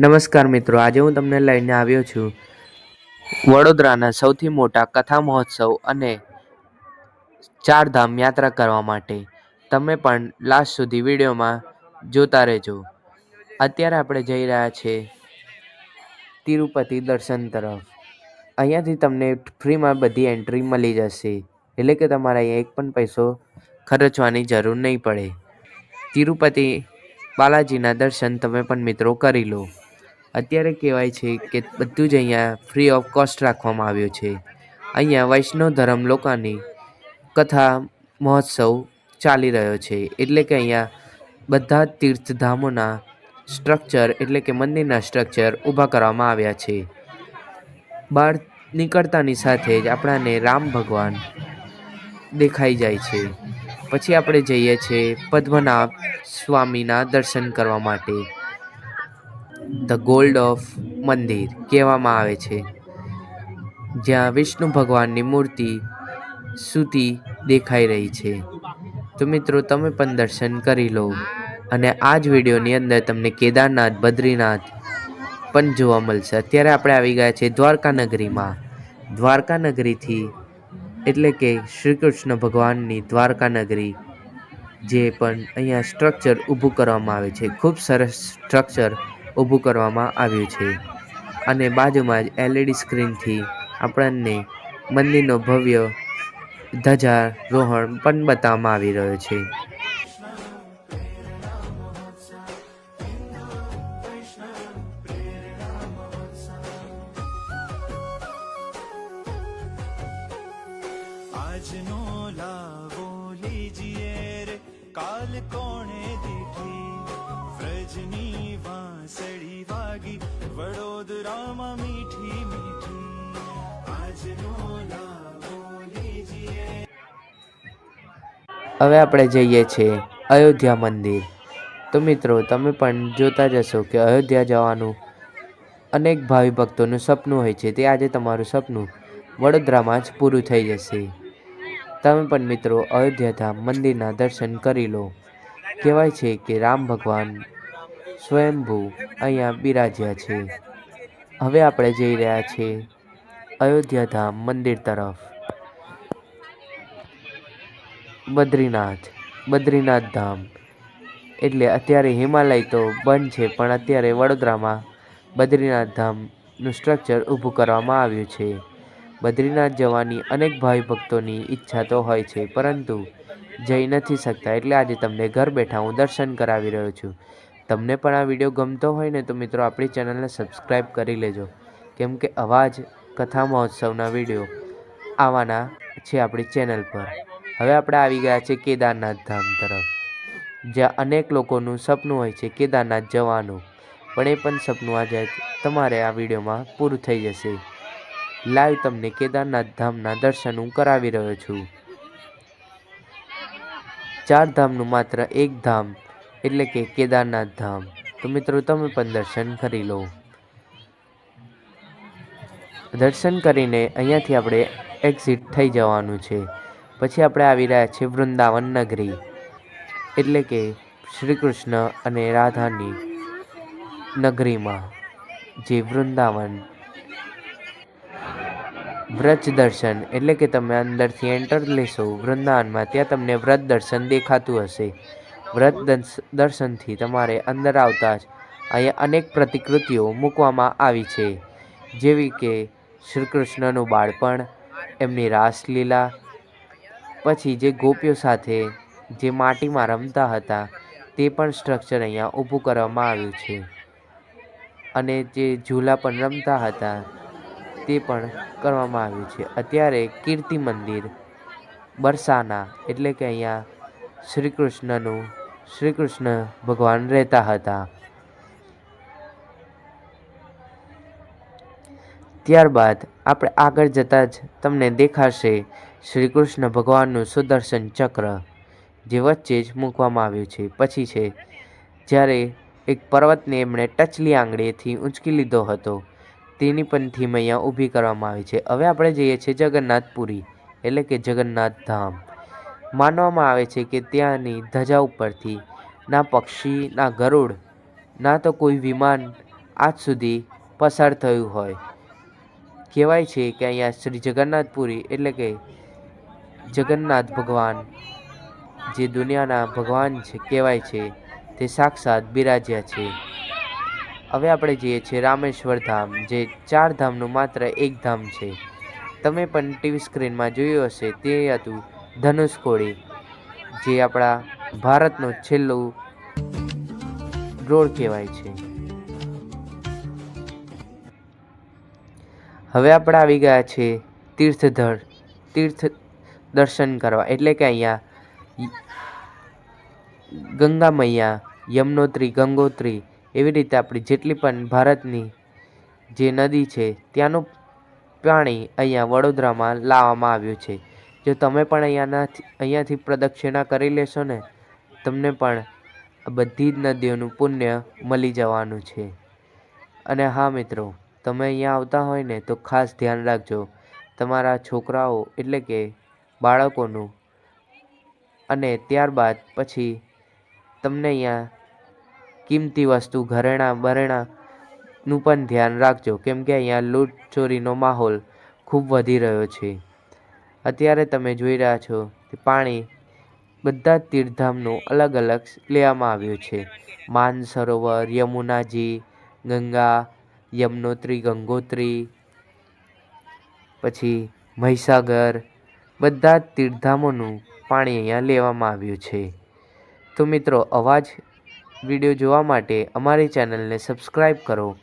નમસ્કાર મિત્રો, આજે હું તમને લઈને આવ્યો છું વડોદરાના સૌથી મોટા કથા મહોત્સવ અને ચારધામ યાત્રા કરવા માટે. તમે પણ લાસ્ટ સુધી વિડીયોમાં જોતા રહેજો. અત્યારે આપણે જઈ રહ્યા છીએ તિરુપતિ દર્શન તરફ. અહીંયાથી તમને ફ્રીમાં બધી એન્ટ્રી મળી જશે. એટલે કે તમારે અહીંયા એક પણ પૈસો ખર્ચવાની જરૂર નહીં પડે. તિરુપતિ બાલાજીના દર્શન તમે પણ મિત્રો કરી લો. અત્યારે કહેવાય છે કે બધું જ અહીંયા ફ્રી ઓફ કોસ્ટ રાખવામાં આવ્યું છે. અહીંયા વૈષ્ણવ ધર્મ લોકોની કથા, મહોત્સવ ચાલી રહ્યો છે. એટલે કે અહીંયા બધા તીર્થધામોના સ્ટ્રક્ચર એટલે કે મંદિરના સ્ટ્રક્ચર ઊભા કરવામાં આવ્યા છે. બહાર નીકળતાની સાથે જ આપણાને રામ ભગવાન દેખાઈ જાય છે. પછી આપણે જઈએ છીએ પદ્મનાભ સ્વામીના દર્શન કરવા માટે. ધ ગોલ્ડ ઓફ મંદિર કહેવામાં આવે છે, જ્યાં વિષ્ણુ ભગવાનની મૂર્તિ સુતી દેખાઈ રહી છે. તો મિત્રો, તમે પણ દર્શન કરી લો અને આ જ વિડીયોની અંદર તમને કેદારનાથ, બદ્રીનાથ પણ જોવા મળશે. અત્યારે આપણે આવી ગયા છીએ દ્વારકા નગરીમાં દ્વારકા નગરીથી એટલે કે શ્રી કૃષ્ણ ભગવાનની દ્વારકા નગરી જે પણ અહીંયા સ્ટ્રક્ચર ઊભું કરવામાં આવે છે. ખૂબ સરસ સ્ટ્રક્ચર ઊભું કરવામાં આવ્યું છે. અને બાજુમાં જ એલઈડી સ્ક્રીનથી આપણને મંદિરનો ભવ્ય ધજારોહણ પણ બતાવવામાં આવી રહ્યો છે. આજનો લાવો લીજીએ કાલ કોણે દીઠી? વ્રજની વાંસળી વાગી વડોદરામાં મીઠી મીઠી આજનો હવે આપણે જઈએ છીએ અયોધ્યા મંદિર. તો મિત્રો, તમે પણ જોતા જશો કે અયોધ્યા જવાનું અનેક ભાવિ ભક્તોનું સપનું હોય છે. તે આજે તમારું સપનું વડોદરામાં જ પૂરું થઈ જશે. તમે પણ મિત્રો, અયોધ્યા ધામ મંદિરના દર્શન કરી લો. કહેવાય છે કે રામ ભગવાન સ્વયંભૂ અહીંયા બિરાજ્યા છે. હવે આપણે જઈ રહ્યા છીએ અયોધ્યા ધામ મંદિર તરફ. બદ્રીનાથ બદ્રીનાથ ધામ એટલે અત્યારે હિમાલય તો બંધ છે, પણ અત્યારે વડોદરામાં બદ્રીનાથ ધામનું સ્ટ્રક્ચર ઊભું કરવામાં આવ્યું છે. બદ્રીનાથ જવાની અનેક ભાઈ ભક્તોની ઈચ્છા તો હોય છે, પરંતુ જઈ નથી શકતા. એટલે આજે તમને ઘર બેઠા હું દર્શન કરાવી રહ્યો છું. તમને પણ આ વીડિયો ગમતો હોય ને તો મિત્રો આપણી ચેનલને સબસ્ક્રાઈબ કરી લેજો. કેમ કે આવા જ કથા મહોત્સવના વીડિયો આવવાના છે આપણી ચેનલ પર. હવે આપણે આવી ગયા છે કેદારનાથ ધામ તરફ, જ્યાં અનેક લોકોનું સપનું હોય છે કેદારનાથ જવાનું. પણ એ પણ સપનું આજે તમારે આ વિડીયોમાં પૂરું થઈ જશે. લાઈવ તમને કેદારનાથ ધામના દર્શન હું કરાવી રહ્યો છું. ચાર ધામનું માત્ર એક ધામ એટલે કે કેદારનાથ ધામ. તો મિત્રો, તમે પણ દર્શન કરી લો. દર્શન કરીને અહીંયાથી આપણે એક્ઝિટ થઈ જવાનું છે. પછી આપણે આવી રહ્યા છીએ વૃંદાવન નગરી. એટલે કે શ્રી કૃષ્ણ અને રાધાની નગરીમાં, જે વૃંદાવન વ્રજ દર્શન. એટલે કે તમે અંદરથી એન્ટર લેશો વૃંદાવનમાં, ત્યાં તમને વ્રત દર્શન દેખાતું હશે. વ્રત દર્શ- દર્શનથી તમારે અંદર આવતા જ અહીંયા અનેક પ્રતિકૃતિઓ મૂકવામાં આવી છે. જેવી કે શ્રી કૃષ્ણનું બાળપણ, એમની રાસલીલા, પછી જે ગોપીઓ સાથે જે માટીમાં રમતા હતા, તે પણ સ્ટ્રક્ચર અહીંયા ઊભું કરવામાં આવ્યું છે. અને જે ઝૂલા પણ રમતા હતા, તે પણ કરવામાં આવ્યું છે. અત્યારે કીર્તિ મંદિર, બરસાના, એટલે કે અહીંયા શ્રી કૃષ્ણનું શ્રી કૃષ્ણ ભગવાન રહેતા હતા. ત્યારબાદ આપણે આગળ જતાં જ તમને દેખાશે શ્રી કૃષ્ણ ભગવાનનું સુદર્શન ચક્ર, જે વચ્ચે જ મૂકવામાં આવ્યું છે. પછી છે, જ્યારે એક પર્વતને એમણે ટચલી આંગળીએથી ઊંચકી લીધો હતો, તેની પણ થીમ અહીંયા ઊભી કરવામાં આવી છે. હવે આપણે જઈએ છીએ જગન્નાથપુરી, એટલે કે જગન્નાથ ધામ માનવામાં આવે છે કે ત્યાંની ધજા ઉપરથી, ના પક્ષી, ના ગરુડ, ના તો કોઈ વિમાન આજ સુધી પસાર થયું હોય. કહેવાય છે કે અહીંયા શ્રી જગન્નાથપુરી એટલે કે જગન્નાથ ભગવાન, જે દુનિયાના ભગવાન છે, કહેવાય છે, તે સાક્ષાત બિરાજ્યા છે. હવે આપણે જઈએ છીએ રામેશ્વર ધામ, જે ચાર ધામનું માત્ર એક ધામ છે. તમે પણ ટીવી સ્ક્રીનમાં જોયું હશે તે હતું ધનુષકોડી જે આપણા ભારતનું છેલ્લું ડ્રોળ કહેવાય છે. હવે આપણે આવી ગયા છે તીર્થધર, તીર્થ દર્શન કરવા. એટલે કે અહીંયા ગંગા મૈયા યમનોત્રી, ગંગોત્રી એવી રીતે આપણી જેટલી પણ ભારતની જે નદી છે ત્યાંનું પાણી અહીંયા વડોદરામાં લાવવામાં આવ્યું છે. જો તમે પણ અહીંયાના અહીંયાથી પ્રદક્ષિણા કરી લેશો ને, તમને પણ બધી જ નદીઓનું પુણ્ય મળી જવાનું છે. અને હા મિત્રો, તમે અહીંયા આવતા હોય ને, તો ખાસ ધ્યાન રાખજો. તમારા છોકરાઓ એટલે કે બાળકોનું અને ત્યારબાદ પછી તમને અહીંયા કિંમતી વસ્તુ, ઘરેણાં, બરેણાંનું પણ ધ્યાન રાખજો. કેમ કે અહીંયા લૂંટ ચોરીનો માહોલ ખૂબ વધી રહ્યો છે. અત્યારે તમે જોઈ રહ્યા છો કે પાણી બધા જ તીર્થધામનું અલગ અલગ લેવામાં આવ્યું છે. માનસરોવર યમુનાજી, ગંગા, યમનોત્રી, ગંગોત્રી, પછી મહીસાગર, બધા જ તીર્થધામોનું પાણી અહીંયા લેવામાં આવ્યું છે. તો મિત્રો અવાજ વીડિયો જોવા માટે અમારી ચેનલને સબસ્ક્રાઈબ કરો.